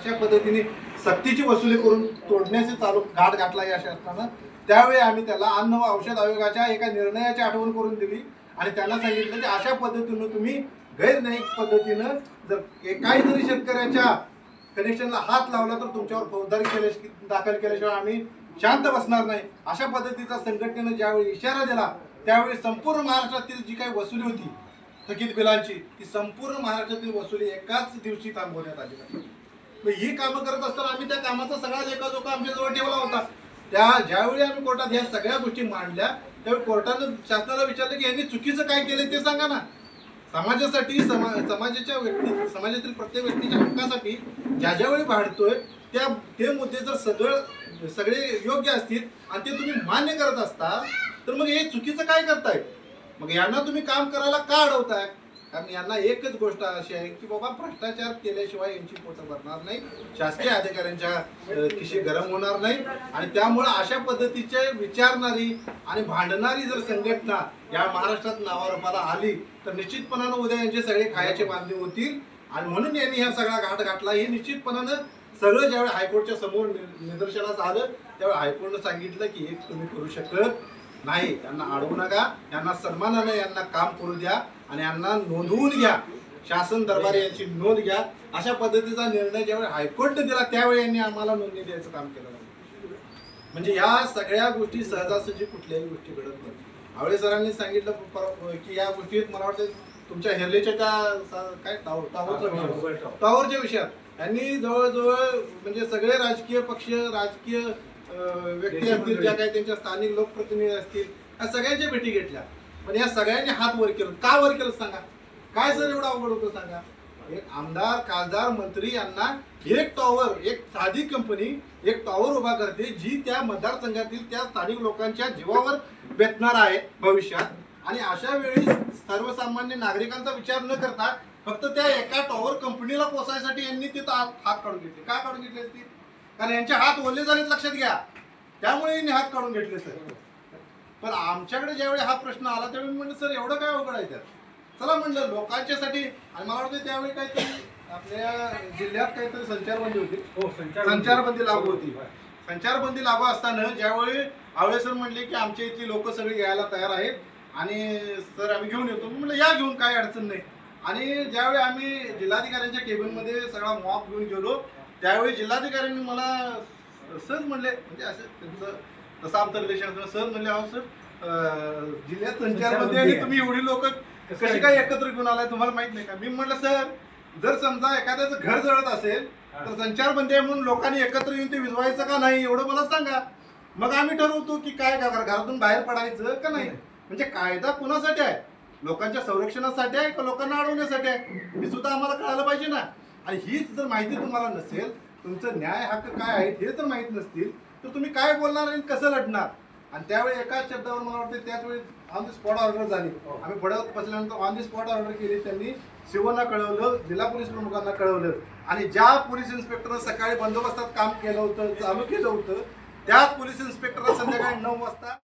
अशा पद्धतीने सक्तीची वसुली करून तोडण्याचे चालू घाट घातला या शासनानं. त्यावेळी आम्ही त्याला अन्न व औषध आयोगाच्या एका निर्णयाची आठवण करून दिली आणि त्यांना सांगितलं की अशा पद्धतीनं तुम्ही गैरन्यायिक पद्धतीनं जर काही जरी शेतकऱ्याच्या कनेक्शनला हात लावला तर तुमच्यावर फौजदारी केल्या दाखल केल्याशिवाय आम्ही शांत बसणार नाही. अशा पद्धतीचा संघटनेनं ज्यावेळी इशारा दिला त्यावेळी संपूर्ण महाराष्ट्रातील जी काही वसुली होती थकीत बिलांची ती संपूर्ण महाराष्ट्रातील वसुली एकाच दिवशी थांबवण्यात आली. मग ही कामं करत असताना आम्ही त्या कामाचा सगळा लेखाजोखा आमच्या आमच्याजवळ ठेवला होता. त्या ज्यावेळी आम्ही कोर्टात ह्या सगळ्या गोष्टी मांडल्या त्यावेळी कोर्टानं शासनाला विचारलं की यांनी चुकीचं काय केलं ते सांगा ना. समाजासाठी समा समाजाच्या व्यक्ती समाजातील प्रत्येक व्यक्तीच्या हक्कासाठी ज्या ज्यावेळी भांडतोय त्या ते मुद्दे जर सगळं सगळे योग्य असतील आणि ते तुम्ही मान्य करत असता तर मग हे चुकीचं काय करताय? मग यांना तुम्ही काम करायला का अडवताय? कारण यांना एकच गोष्ट अशी आहे की बाबा भ्रष्टाचार केल्याशिवाय यांची पोटं भरणार नाही. शासकीय अधिकाऱ्यांच्या अ, खिशी गरम होणार नाही. आणि त्यामुळे अशा पद्धतीचे विचारणारी आणि भांडणारी जर संघटना या महाराष्ट्रात नावारूपाला आली तर निश्चितपणानं उद्या यांचे सगळे खायचे बांधणी होतील. आणि म्हणून यांनी हा सगळा घाट घातला. हे निश्चितपणानं सगळं ज्यावेळी हायकोर्टच्या समोर निदर्शनास आलं त्यावेळी हायकोर्टनं सांगितलं की हे तुम्ही करू शकत. नाही यांना अडवू नका. यांना सन्मानाने यांना काम करू द्या आणि यांना नोंदवून घ्या. शासन दरबार यांची नोंद घ्या. अशा पद्धतीचा निर्णय ज्यावेळी हायकोर्टने दिला त्यावेळी यांनी आम्हाला नोंदणी द्यायचं काम केलं. म्हणजे या सगळ्या गोष्टी सहजासहजी कुठल्याही गोष्टी घडत नाही आवळे सरांनी सांगितलं की या गोष्टीत मला वाटतं तुमच्या हेरलेच्या त्या काय? टावर टावरचा विषय. टावरच्या विषयात. त्यांनी जवळजवळ म्हणजे सगळे राजकीय पक्ष राजकीय व्यक्ती असतील ज्या काही त्यांच्या स्थानिक लोकप्रतिनिधी असतील या सगळ्यांच्या भेटी घेतल्या. पण या सगळ्यांनी हात वर केलं. का वर केलं सांगा? काय सर एवढं अवघड होतं सांगा? एक आमदार खासदार मंत्री यांना एक टॉवर एक साधी कंपनी एक टॉवर उभा करते जी त्या मतदारसंघातील त्या स्थानिक लोकांच्या जीवावर बेतणार आहे भविष्यात. आणि अशा वेळी सर्वसामान्य नागरिकांचा विचार न करता फक्त त्या एका टॉवर कंपनीला पोसायसाठी यांनी तिथं हात हात काढून घेतले. का काढून घेतले असतील? कारण यांचे हात ओले झालेत लक्षात घ्या. त्यामुळे यांनी हात काढून घेतले सर. पण आमच्याकडे ज्यावेळी हा प्रश्न आला त्यावेळी म्हणलं सर एवढं काय अवघड आहे त्यात? चला म्हणलं लोकांच्यासाठी आणि मला वाटतं त्यावेळी काहीतरी आपल्या जिल्ह्यात काहीतरी संचारबंदी होती. हो संचारबंदी. लागू होती. संचारबंदी लागू असताना ज्यावेळी आवळे सर म्हणले की आमच्या इथली लोक सगळी घ्यायला तयार आहेत आणि सर आम्ही घेऊन येतो. मी म्हणलं या घेऊन काय अडचण नाही. आणि ज्यावेळी आम्ही जिल्हाधिकाऱ्यांच्या केबिनमध्ये सगळा मॉप घेऊन गेलो त्यावेळी जिल्हाधिकाऱ्यांनी मला सहज म्हणले म्हणजे असं त्यांचं तसं आमचं रिलेशन सहज म्हणले अहो सर जिल्ह्यात आणि तुम्ही एवढी लोक कशी काय? एकत्र घेऊन आलाय तुम्हाला माहीत नाही का? मी म्हटलं सर जर समजा एखाद्याचं घर जळत असेल तर संचारबंदी आहे म्हणून लोकांनी एकत्र येऊन ते विजवायचं का नाही? एवढं मला सांगा. मग आम्ही ठरवतो की काय घरातून बाहेर पडायचं का नाही? म्हणजे कायदा कुणासाठी आहे? लोकांच्या संरक्षणासाठी आहे का लोकांना अडवण्यासाठी आहे? हे सुद्धा आम्हाला कळायला पाहिजे ना. आणि हीच जर माहिती तुम्हाला नसेल तुमचं न्याय हक्क काय आहेत हे जर माहीत नसतील तर तुम्ही काय बोलणार आणि कसं लढणार? आणि त्यावेळी एकाच शब्दावर मला वाटतं त्याच वेळी ऑन दी स्पॉट ऑर्डर झाली. आम्ही बडवत बसल्यानंतर ऑन दी स्पॉट ऑर्डर केली त्यांनी शिवना कळवलं जिल्हा पोलीस प्रमुखांना कळवलं. आणि ज्या पोलीस इन्स्पेक्टरनं सकाळी बंदोबस्तात काम केलं होतं चालू केलं होतं त्याच पोलीस इन्स्पेक्टरला संध्याकाळी नऊ वाजता